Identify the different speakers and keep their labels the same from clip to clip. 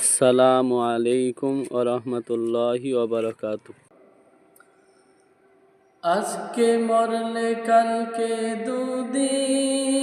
Speaker 1: আসসালামু আলাইকুম ওরহমতুল্লাহি ওবরকাত আজকে মরলে কালকে দুদিন,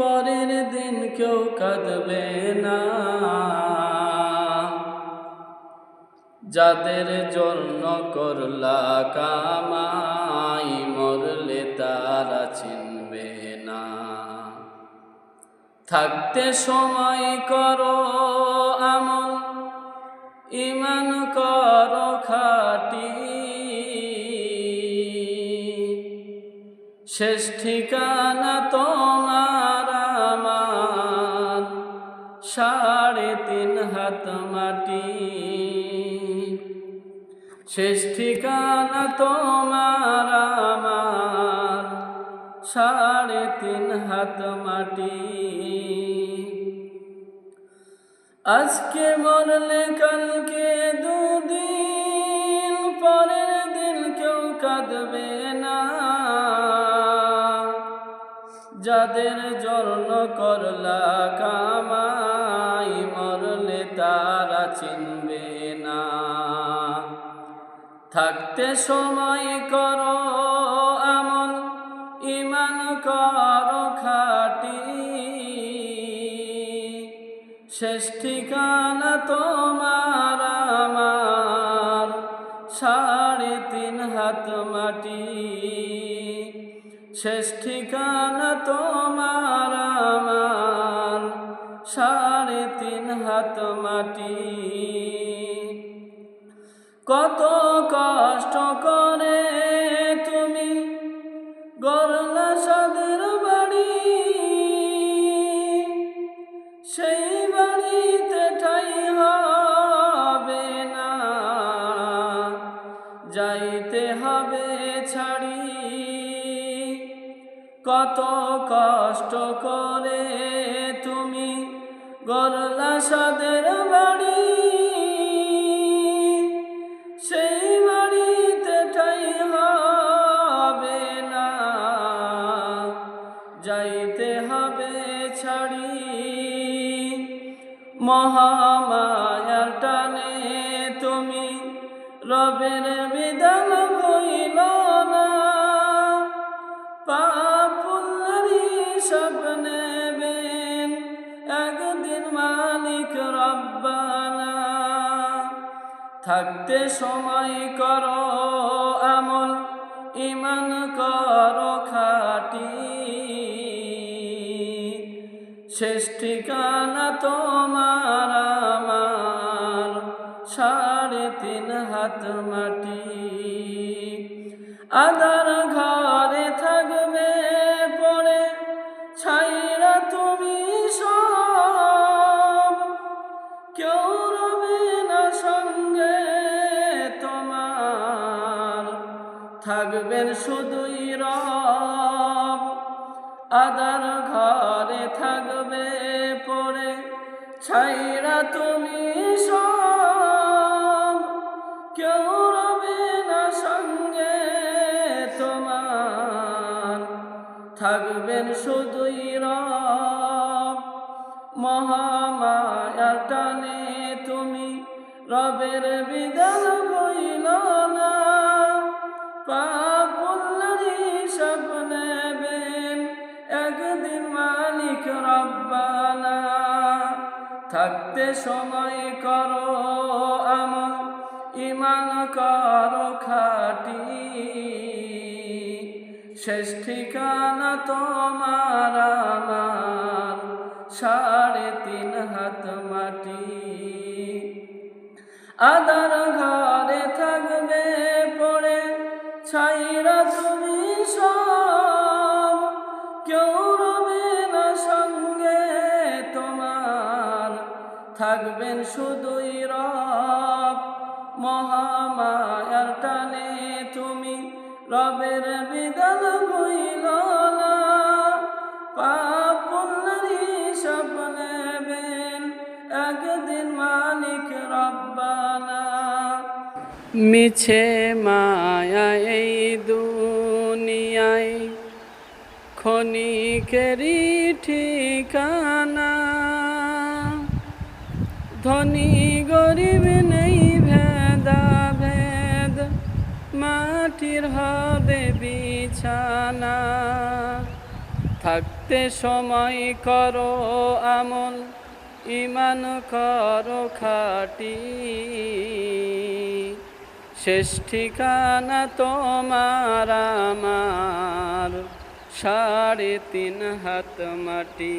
Speaker 1: পরের দিন কেউ কাঁদবে না। যাদের জন্য করলা কামাই, মরলে তারা চিনবে থাকতে সময় করো আমল ইমান করো খাটি। শেষ ঠিকানা তোমার আমার, সাড়ে তিন হাত মাটি। শেষ ঠিকানা তোমার আমার। সাড়ে তিন হাত মাটি। আজকে মরলে কালকে দুদিন, পরের দিন কেউ কাঁদবে না। যাদের জন্য করলা কামাই, মরলে তারা চিনবে না। থাকতে সময় করো সাড়ে তিন হাত মাটি। শেষ ঠিকানা তোমার আমার। সাড়ে তিন হাত মাটি। কত কষ্ট কত কষ্ট করে তুমি গরলা সাদের বাড়ি। সেই বাড়িতে ঠাই হবে না, যাইতে হবে ছাড়ি। মহামায়ার টানে তুমি রবের রব্বানা থাকতে সময় করো, আমল ইমান করো খাটি। শেষ তোমার আমার, সাড়ে তিন হাত মাটি। আদার ঘরে থাকবেন শুধুই রব। আদার ঘরে থাকবে পরে ছাইরা তুমি সব। কেউ রবে না সঙ্গে তোমার। থাকবেন শুধুই রব। মহামায়ার টানে তুমি রবের বিধান বইল। না পাপুল্লারি সব নেবেন একদিন মালিক রব্বানা। থাকতে সময় করো আমল ইমান করো খাটি। শেষ ঠিকানা তোমার আমার, সাড়ে তিন হাত মাটি। আদার ঘরে থাকবেন শুধুই রব। মহামায়ার টানে তুমি রবের বিধান বইল সব নেবেন, একদিন মিছে মায়া এই দুনিয়ায়, ক্ষণিকেরই ঠিকানা। ধনী গরিব নেই ভেদা ভেদ মাটির হবে বিছানা। থাকতে সময় করো আমল ইমান করো খাটি। শেষ ঠিকানা তোমার আমার, সাড়ে তিন হাত মাটি।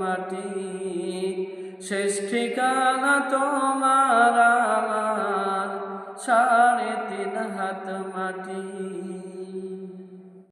Speaker 1: মাটি। শেষ ঠিকানা তোমার সাড়ে তিন হাত মাটি।